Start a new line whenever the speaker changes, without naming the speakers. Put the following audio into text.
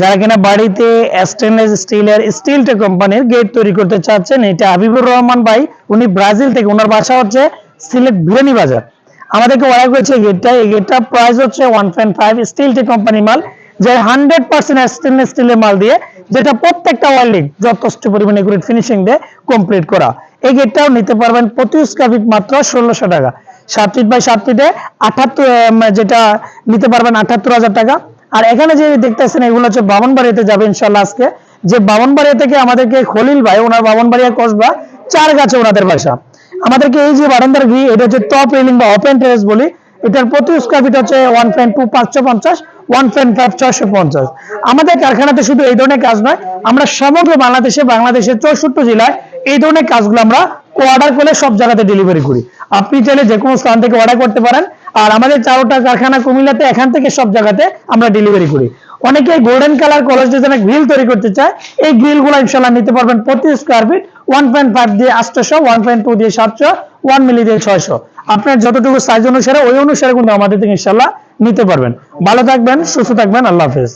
যারা কিনা বাড়িতে স্টেনলেস স্টিলের স্টিলটা কোম্পানির গেট তৈরি করতে চাচ্ছেন, এটা হাবিবুর রহমান ভাই, উনি ব্রাজিল থেকে ওনার বাসা হচ্ছে সিলেট বিরানি বাজার। আমাদেরকে অর্ডার করেছে গেটটা এই গেটটা প্রাইস হচ্ছে one point five steel T company মাল, যে হান্ড্রেড পার্সেন্ট স্টেনলেস স্টিলের মাল দিয়ে যেটা প্রত্যেকটা ওয়ার্ল্ডিং যথেষ্ট পরিমাণে এগুলো ফিনিশিং দিয়ে কমপ্লিট করা। এই গেটটাও নিতে পারবেন প্রতি স্কোয়ার মাত্র ষোলোশো টাকা। সাত ফিট বাই সাত ফিটে আঠাত্তর যেটা নিতে পারবেন আঠাত্তর হাজার টাকা। আর এখানে যে দেখতেছেন, এগুলো হচ্ছে বামনবাড়িতে যাবে ইনশাল্লাহ আজকে। যে বামনবাড়িয়া থেকে আমাদেরকে খলিল ভাই, ওনার বামনবাড়িয়া কসবা, চার গাছে ওনাদের বাসা। আমাদেরকে এই যে বারান্দার ঘি এটা হচ্ছে টপ রেলিং বা ওপেন টেরেস বলি। এটার প্রতি স্কোয়ার ফিট হচ্ছে ওয়ান পয়েন্ট টু পাঁচশো পঞ্চাশ ওয়ান পয়েন্ট ফাইভ ছয়শো পঞ্চাশ। আমাদের কারখানাতে শুধু এই ধরনের কাজ নয়, আমরা সমগ্র বাংলাদেশে, বাংলাদেশের চৌষট্টি জেলায় এই ধরনের কাজগুলো আমরা অর্ডার করে সব জায়গাতে ডেলিভারি করি। আপনি চাইলে যে কোনো স্থান থেকে অর্ডার করতে পারেন। আর আমাদের চারোটা কারখানা কুমিল্লাতে, এখান থেকে সব জায়গাতে আমরা ডেলিভারি করি। অনেকে গোল্ডেন কালার কলেজ ডিজাইনের গ্রিল তৈরি করতে চায়। এই গ্রিলগুলো ইনশাল্লাহ নিতে পারবেন প্রতি স্কোয়ার ফিট ওয়ান দিয়ে আটশো ওয়ান দিয়ে সাতশো ওয়ান মিলি দিয়ে ছয়শো। আপনার যতটুকু সাইজ অনুসারে, ওই অনুসারে কিন্তু আমাদের থেকে ইনশাল্লাহ নিতে পারবেন। ভালো থাকবেন, সুস্থ থাকবেন, আল্লাহ হাফেজ।